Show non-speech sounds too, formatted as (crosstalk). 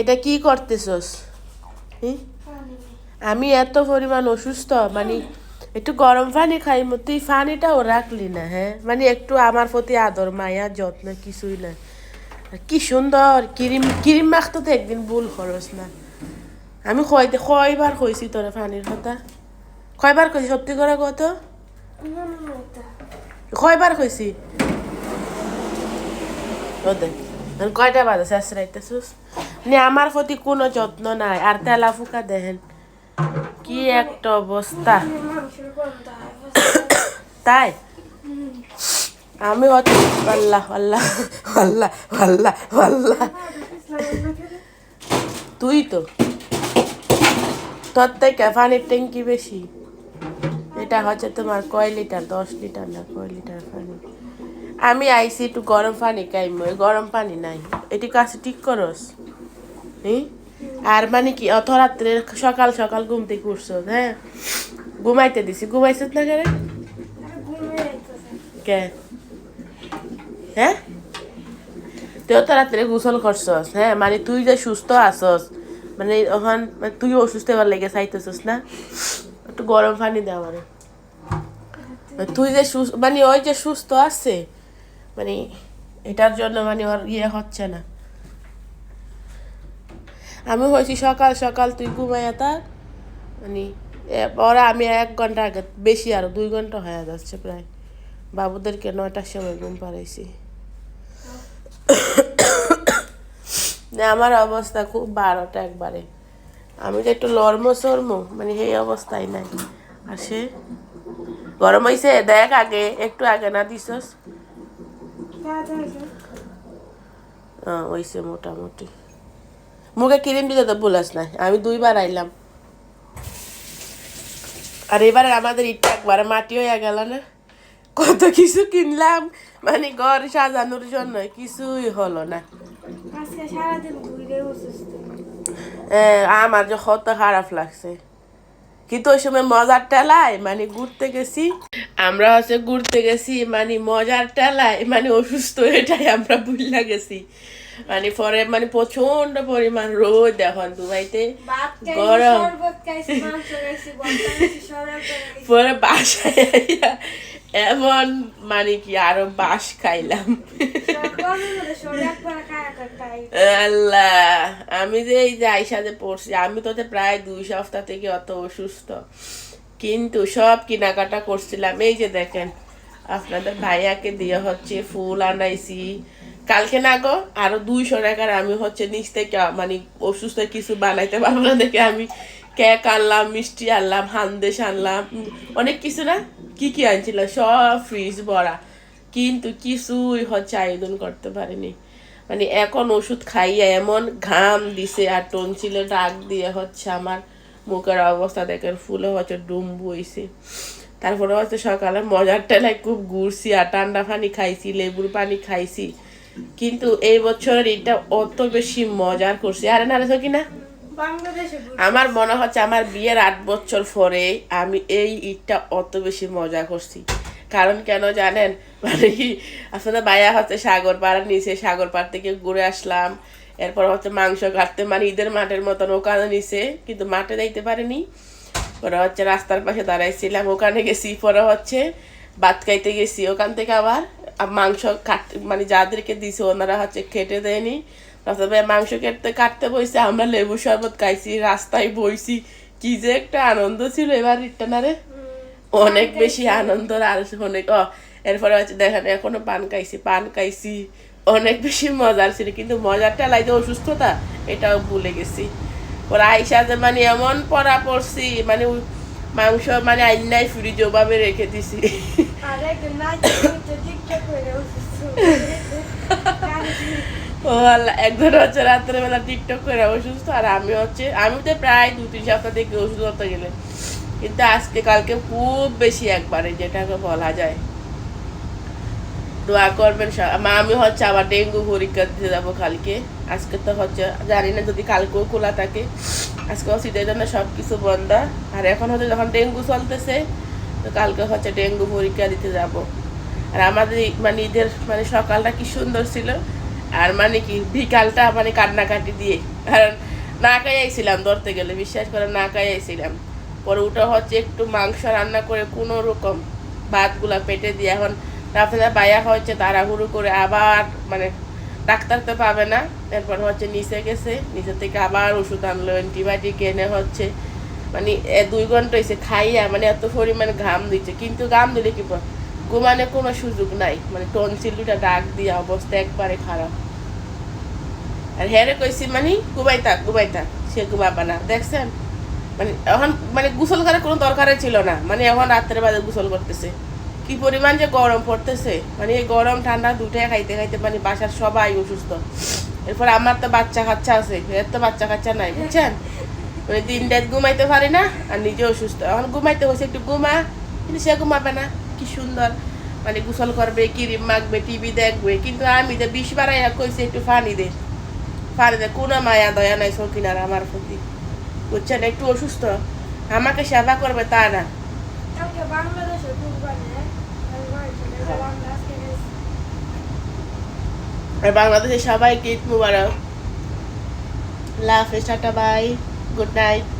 এটা কি করতেছস? আমি এত পরিমাণ অসুস্থ মানে একটু গরম পানি খাই তুই পানিটাও রাখলি না হ্যাঁ? মানে একটু আমার প্রতি আদর, মায়া, যত্ন, কিছুই না। কি সুন্দর, ক্রিম ক্রিম মাখতে তো একদিন ভুল খরচ না। আমি কয়তে কয়বার কইছি তোরা পানির কথা? কয়বার কইছি, সত্যি করে কত কয়বার কইছি? ও কয়টা বাজে শেষ রাইতেছিস নে আমার প্রতি কোনো যত্ন নাই। আর তেলা ফুকা দেখেন কি একটা অবস্থা তাই? আমি অত আল্লাহ আল্লাহ আল্লাহ আল্লাহ আল্লাহ। তুই তো। তোর থেকে পানির ট্যাঙ্কি বেশি। এটা হচ্ছে তোমার কয় লিটার? দশ লিটার না কয় লিটার পানি? আমি আইসি একটু গরম পানি ওই গরম পানি নাই। এটি কাছে ঠিক করস? আর মানে কি, অত রাত্রে সকাল সকাল ঘুম থেকে উঠছ হ্যাঁ? ঘুমাইতে দিছি, ঘুমাইছিস না কেন? কে? হ্যাঁ? তুই তো রাত্রে গোসল করছস হ্যাঁ? মানে তুই যে সুস্থ আছস মানে ওখান মানে তুই অসুস্থ হবার লেগে চাইতেছস না? একটু গরম পানি দে আমারে। মানে তুই যে সুস্থ মানে ওই যে সুস্থ আছে মানে এটার জন্য মানে ওর ইয়ে হচ্ছে না। আমি হয়েছি সকাল সকাল তুই ঘুমাইয়া থাক। মানে পরে আমি এক ঘণ্টা আগে বেশি আরও দুই ঘণ্টা হয়ে যাচ্ছে প্রায়। বাবুদেরকে নয়টার সময় ঘুম পাড়াইছি। (coughs) আমার অবস্থা খুব বারোটা একবারে। আমি যে একটু লর্ম সর্ম মানে সেই অবস্থায় নাই। আর সে গরম হয়েছে দেখ আগে একটু আগে না দিছস? হ্যাঁ হয়েছে মোটামুটি। মুখে ক্রিম দিতে তো বলাস না। আমি দুইবার আইলাম। আর এবারে আমাদের ইটটা একবারে মাটি হয়ে গেল না। কত কিছু কিনলাম। মানে ঘর সাজানোর জন্য কিছুই হলো না। আমার যে কত খারাপ লাগছে। কিন্তু ওই সময় মজার টেলায় মানে ঘুরতে গেছি। আমরা হচ্ছে ঘুরতে গেছি মানে মজার টেলায় মানে অসুস্থ এটাই আমরা ভুললা গেছি। মানে পরে মানে প্রচণ্ড পরিমাণ রোদ এখন দুবাইতে গরম। পরে বাসায় এমন মানে কি আরও বাস খাইলাম। আল্লাহ আমি যে এই যে আইসাতে পড়ছি আমি তো প্রায় দুই সপ্তাহ থেকে অত অসুস্থ। কিন্তু সব কেনাকাটা করছিলাম। এই যে দেখেন আপনাদের ভাইয়াকে দিয়ে হচ্ছে ফুল আনাইছি কালকে না গো, আরও দুইশো টাকার আমি হচ্ছে নিচ থেকে মানে অসুস্থ কিছু বানাইতে পারব না দেখে আমি কেক আনলাম, মিষ্টি আনলাম, হান্দেশ আনলাম, অনেক কিছু না, কি কি আনছিলাম সব ফ্রিজ ভরা। কিন্তু কিছুই হচ্ছে আয়োজন করতে পারিনি। মানে এখন ওষুধ খাইয়া এমন ঘাম দিছে আর টনসিলে ডাক দিয়ে হচ্ছে আমার মুখের অবস্থা দেখে ফুলে হচ্ছে ডুম বইছে। তারপরে হচ্ছে সকালে মজার টেলায় খুব ঘুরছি আর ঠান্ডা পানি খাইছি, লেবুর পানি খাইছি। কিন্তু এই বছরের এটা অত বেশি মজার করছি। আরে না কি না। আমার মনে হচ্ছে আমার বিয়ের আট বছর পরে আমি এই ঈদটা অত বেশি মজা করছি। কারণ কেন জানেন? মানে কি আসলে বায়া হচ্ছে সাগর পাড়ার নিচে সাগর পাড় থেকে ঘুরে আসলাম। এরপর হচ্ছে মাংস কাটতে মানে ঈদের মাঠের মতন ওখানে নিচে কিন্তু মাঠে যাইতে পারিনি। পরে হচ্ছে রাস্তার পাশে দাঁড়াইছিলাম ওখানে গেছি পরে হচ্ছে ভাত খাইতে গেছি ওখান থেকে আবার মাংস কাট মানে যাদেরকে দিছে ওনারা হচ্ছে খেটে দেয়নি। তারপরে মাংস কাটতে কাটতে বইছে আমরা লেবু শরবত খাইছি রাস্তায় বইছি। কি যে একটা আনন্দ ছিল এবার রিটার্নারে অনেক বেশি আনন্দ আর অনেক ও এরপরে হচ্ছে দেখেন এখনও পান খাইছি পান খাইছি। অনেক বেশি মজার ছিল কিন্তু মজারটা লাগে অসুস্থতা এটাও ভুলে গেছি। ওরা আইসা যে মানে এমন পড়া পড়ছি মানে মাংস মানে আইনাই ফ্রিজ ওভাবে রেখে দিছি ও আল্লাহ একজন হচ্ছে রাত্রেবেলা টিকটক করে অসুস্থ আর আমি হচ্ছে আমি তো প্রায় দু তিন সপ্তাহ থেকে ওষুধ গেলে। কিন্তু আজকে কালকে খুব বেশি একবারে যেটাকে বলা যায়। দোয়া করবেন আমা- আমি হচ্ছে আবার ডেঙ্গু পরীক্ষা দিতে যাব কালকে। আজকে তো হচ্ছে জানি না যদি কালকেও খোলা থাকে। আজকে শীতের জন্য সব কিছু বন্ধ। আর এখন হচ্ছে যখন ডেঙ্গু চলতেছে, তো কালকে হচ্ছে ডেঙ্গু পরীক্ষা দিতে যাব। আর আমাদের মানে ঈদের মানে সকালটা কি সুন্দর ছিল। আর মানে কি, বিকালটা মানে কান্নাকাটি দিয়ে। কারণ না খাই আইছিলাম ধরতে গেলে, বিশ্বাস করে না খাই আইছিলাম। পরে ওটা হচ্ছে একটু মাংস রান্না করে কোনো রকম ভাতগুলা পেটে দিয়ে এখন আপনারা বায়া হচ্ছে তাড়াহুড়ো করে আবার মানে ডাক্তার তো পাবে না। এরপর হচ্ছে নিচে গেছে নিচে থেকে আবার ওষুধ আনলো অ্যান্টিবায়োটিক এনে হচ্ছে মানে দুই ঘণ্টা হয়েছে খাইয়া মানে এত পরিমাণে ঘাম দিচ্ছে। কিন্তু ঘাম দিলে কি বল, ঘুমানোর কোনো সুযোগ নাই। মানে টনসিল দুটা ডাক দিয়ে অবস্থা একবারে খারাপ। আর হ্যারে কইছি মানে ঘুমাই থাক ঘুমাই থাক সে ঘুমাবে না। দেখছেন? মানে এখন মানে গোসল করার কোনো দরকারই ছিল না। মানে এখন রাত্রে বাজে গোসল করতেছে। কি পরিমাণ যে গরম পড়তেছে? মানে এই গরম, ঠান্ডা দুটাই খাইতে খাইতে মানে বাসার সবাই অসুস্থ। এরপর আমার তো বাচ্চা কাচ্চা আছে, এর তো বাচ্চা কাচ্চা নাই, বুঝছেন? মানে দিন রাত ঘুমাইতে পারি না আর নিজে অসুস্থ। এখন ঘুমাইতে হয়েছে একটু ঘুমা, কিন্তু সে ঘুমাবে না। কি সুন্দর। মানে গোসল করবে, ক্রিম মাখবে টিভি দেখবে। কিন্তু আমি তো বিষ বাড়াইয়া কইছে একটু ফানি দে। ফানি দে, কোনো মায়া দয়া নাই সকিনার আমার প্রতি। বুঝছেন? একটু অসুস্থ। আমাকে সেবা করবে তা না কুরবানি হ্যাঁ? আমি বাড়িতে গেলাম, আজকে গেছি। আর বাংলাদেশের সবাইকে ঈদ মুবারক। Love tata bye good night.